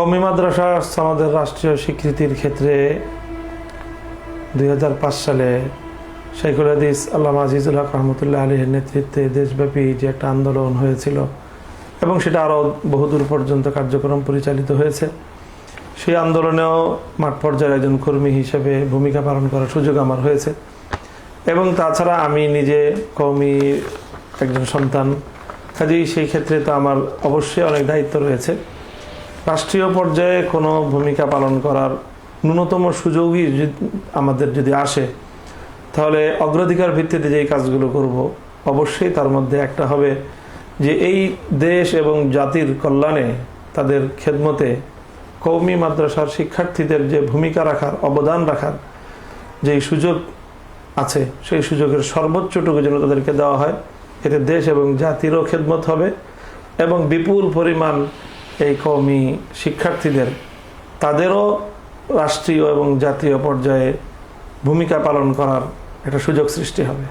কমি মাদ্রাসা আমাদের রাষ্ট্রীয় স্বীকৃতির ক্ষেত্রে দুই হাজার পাঁচ সালে শাইখুল হাদিস আল্লাহ আজিজুল হক রহমতুল্লাহ আলীর নেতৃত্বে দেশব্যাপী যে একটা আন্দোলন হয়েছিল এবং সেটা আরও বহুদূর পর্যন্ত কার্যক্রম পরিচালিত হয়েছে, সেই আন্দোলনেও মাঠ পর্যায়ের একজন কর্মী হিসেবে ভূমিকা পালন করার সুযোগ আমার হয়েছে এবং তাছাড়া আমি নিজে কৌমি একজন সন্তান, কাজেই সেই ক্ষেত্রে তো আমার অবশ্যই অনেক দায়িত্ব রয়েছে। রাষ্ট্রীয় পর্যায়ে কোনো ভূমিকা পালন করার ন্যূনতম সুযোগই আমাদের যদি আসে, তাহলে অগ্রাধিকার ভিত্তিতে যেই কাজগুলো করব, অবশ্যই তার মধ্যে একটা হবে যে এই দেশ এবং জাতির কল্যাণে তাদের খেদমতে কৌমি মাদ্রাসার শিক্ষার্থীদের যে ভূমিকা রাখার, অবদান রাখার যেই সুযোগ আছে, সেই সুযোগের সর্বোচ্চটুকু যেন তাদেরকে দেওয়া হয়, এতে দেশ এবং জাতিরও খেদমত হবে এবং বিপুল পরিমাণ এই কওমি শিক্ষার্থীদের, তাদেরও রাষ্ট্রীয় এবং জাতীয় পর্যায়ে ভূমিকা পালন করার একটা সুযোগ সৃষ্টি হবে।